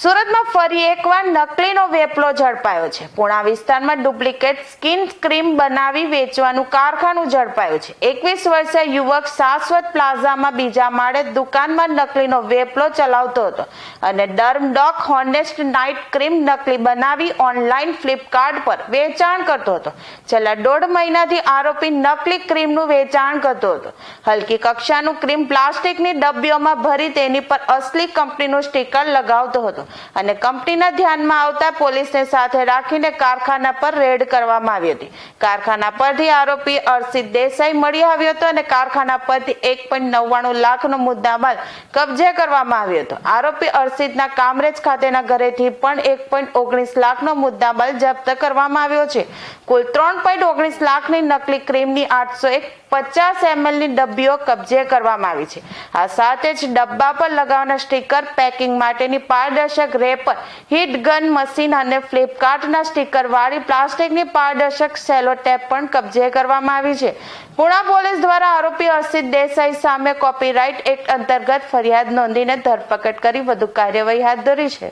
ફરી એકવાર નકલીનો વેપલો ઝડપાયો છે. પુણા વિસ્તારમાં ડુપ્લિકેટ સ્કિન ક્રીમ બનાવી વેચવાનું કારખાનું ઝડપાયું છે. એકવીસ વર્ષીય યુવક શાશ્વત પ્લાઝામાં બીજા માળે દુકાનમાં નકલીનો વેપલો ચલાવતો હતો અને ડર્મડોક હોનેસ્ટ નાઇટ ક્રીમ નકલી બનાવી ઓનલાઈન ફ્લિપકાર્ટ પર વેચાણ કરતો હતો. છેલ્લા દોઢ મહિનાથી આરોપી નકલી ક્રીમનું વેચાણ કરતો હતો. હલકી કક્ષાનું ક્રીમ પ્લાસ્ટિકની ડબ્બીઓમાં ભરી તેની પર અસલી કંપનીનું સ્ટીકર લગાવતો હતો. અને કંપનીના ધ્યાનમાં આવતા પોલીસને સાથે રાખીને કારખાના પર રેડ કરવામાં આવી હતી. કારખાના પરથી આરોપી અર્ષિત દેસાઈ મળી આવ્યો હતો અને કારખાના પરથી એક પોઈન્ટ નવ્વાણું લાખનો મુદ્દામાલ કબજે કરવામાં આવ્યો હતો. આરોપી અર્ષિતના કામરેજ ખાતેના ઘરેથી પણ એક પોઈન્ટ ઓગણીસ લાખનો મુદ્દામાલ જપ્ત કરવામાં આવ્યો છે. કુલ ત્રણ પોઈન્ટ ઓગણીસ લાખની નકલી ક્રીમની આઠસો એક પચાસ એમએલની ડબ્બીઓ કબજે કરવામાં આવી છે. આ સાથે જ ડબ્બા પર લગાવવાના સ્ટીકર પેકિંગ માટેની પારદર્શક રેપર હીટ ગન મશીન અને ફ્લિપકાર્ટના સ્ટીકર વાળી પ્લાસ્ટિકની પારદર્શક સેલો ટેપ પણ કબજે કરવામાં આવી છે. પુણા પોલીસ દ્વારા આરોપી અર્ષિત દેસાઈ સામે કોપીરાઇટ એક્ટ અંતર્ગત ફરિયાદ નોંધીને ધરપકડ કરી વધુ કાર્યવાહી હાથ ધરી છે.